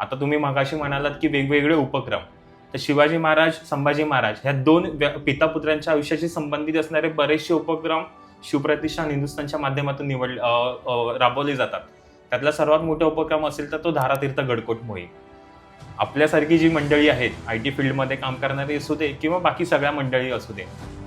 आता तुम्ही मगाशी म्हणालात की वेगवेगळे उपक्रम. तर शिवाजी महाराज संभाजी महाराज ह्या दोन व्य- पितापुत्रांच्या आयुष्याशी संबंधित असणारे बरेचसे उपक्रम शिवप्रतिष्ठान हिंदुस्थानच्या माध्यमातून निवड राबवले जातात. त्यातला सर्वात मोठा उपक्रम असेल तर तो धारातीर्थ गडकोट मोहीम. आपल्यासारखी जी मंडळी आहेत आय टी फील्डमध्ये काम करणारी असू दे किंवा बाकी सगळ्या मंडळी असू दे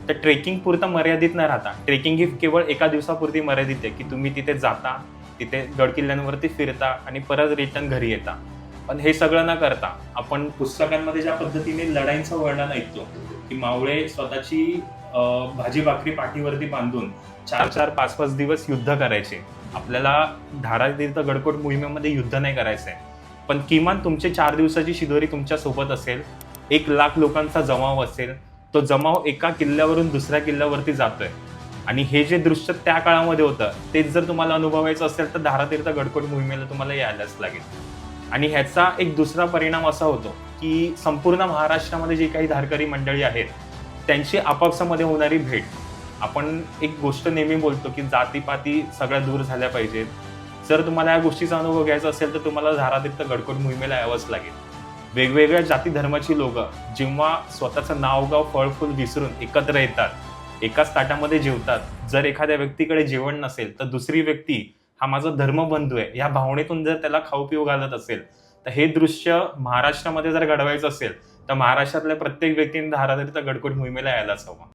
तर ट्रेकिंग पुरता मर्यादित न राहता ट्रेकिंग ही केवळ एका दिवसापुरती मर्यादित आहे की तुम्ही तिथे जाता तिथे गड किल्ल्यांवरती फिरता आणि परत रिटर्न घरी येता. पण हे सगळं न करता आपण पुस्तकांमध्ये ज्या पद्धतीने लढाईंचं वर्णन ऐकतो की मावळे स्वतःची भाजी भाकरी पाठीवरती बांधून चार चार पाच पाच दिवस युद्ध करायचे. आपल्याला धारातीर्थ गडकोट मोहिमेमध्ये युद्ध नाही करायचंय. पण किमान तुमचे चार दिवसाची शिदोरी तुमच्यासोबत असेल एक लाख लोकांचा जमाव असेल तो जमाव एका किल्ल्यावरून दुसऱ्या किल्ल्यावरती जातोय. आणि हे जे दृश्य त्या काळामध्ये होतं तेच जर तुम्हाला अनुभवायचं असेल तर धारातीर्थ गडकोट मोहिमेला तुम्हाला यायलाच लागेल. आणि ह्याचा एक दुसरा परिणाम असा होतो की संपूर्ण महाराष्ट्रामध्ये जी काही धारकरी मंडळी आहेत त्यांची आपापसामध्ये होणारी भेट. आपण एक गोष्ट नेहमी बोलतो की जातीपाती सगळ्या दूर झाल्या पाहिजेत. जर तुम्हाला या गोष्टीचा अनुभव घ्यायचा असेल तर तुम्हाला धारातीर्थ गडकोट मोहिमेला यावंच लागेल. वेगवेगळ्या जाती धर्माची लोक जेव्हा स्वतःचं नाव गाव फळफूल विसरून एकत्र येतात एकाच ताटामध्ये जेवतात जर एखाद्या व्यक्तीकडे जेवण नसेल तर दुसरी व्यक्ती हा माझा धर्मबंधू आहे. या भावनेतून जर त्याला खाऊ पिऊ घालत असेल तर हे दृश्य महाराष्ट्रामध्ये जर घडवायचं असेल तर महाराष्ट्रातल्या प्रत्येक व्यक्तीने धारातीर्थ गडकोट मोहिमेला यायलाच हवं.